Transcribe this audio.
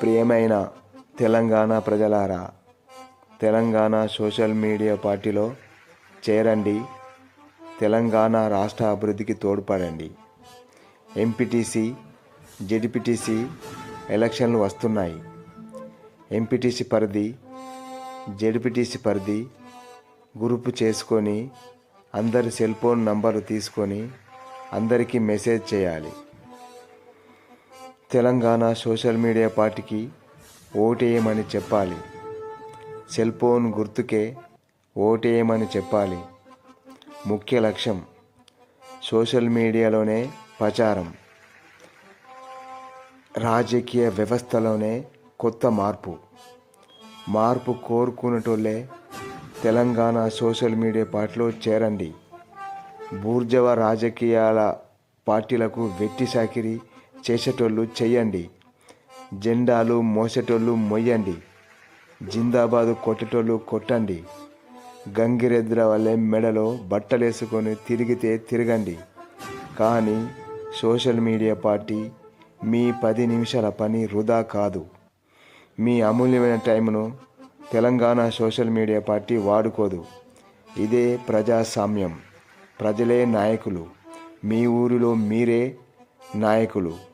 ప్రియమైన తెలంగాణ ప్రజలారా Telangana social media పార్టీలో చేరండి తెలంగాణ రాష్ట్ర అభివృద్ధికి తోడ్పడండి. ఎంపీటీసీ జెడ్పీటీసీ ఎలక్షన్లు వస్తున్నాయి. ఎంపీటీసీ పరిధి జెడ్పీటీసీ పరిధి గ్రూపు చేసుకొని అందరి సెల్ ఫోన్ నంబరు తీసుకొని అందరికీ మెసేజ్ చేయాలి. తెలంగాణ సోషల్ మీడియా పార్టీకి ఓటేయమని చెప్పాలి. సెల్ ఫోన్ గుర్తుకే ఓటేయమని చెప్పాలి. ముఖ్య లక్ష్యం సోషల్ మీడియాలోనే ప్రచారం. రాజకీయ వ్యవస్థలోనే కొత్త మార్పు. మార్పు కోరుకునేటోళ్ళే తెలంగాణ సోషల్ మీడియా పార్టీలో చేరండి. బూర్జవ రాజకీయాల పార్టీలకు వెట్టి సాకిరి చేసేటోళ్ళు చెయ్యండి జెండాలు మోసేటోళ్ళు మొయ్యండి. జిందాబాదు కొట్టేటోళ్ళు కొట్టండి. గంగిరెద్ర వల్లే మెడలో బట్టలేసుకొని తిరిగితే తిరగండి. కానీ సోషల్ మీడియా పార్టీ మీ పది నిమిషాల పని వృధా కాదు. మీ అమూల్యమైన టైంను తెలంగాణ సోషల్ మీడియా పార్టీ వాడుకోదు. ఇదే ప్రజాస్వామ్యం. ప్రజలే నాయకులు. మీ ఊరిలో మీరే నాయకులు.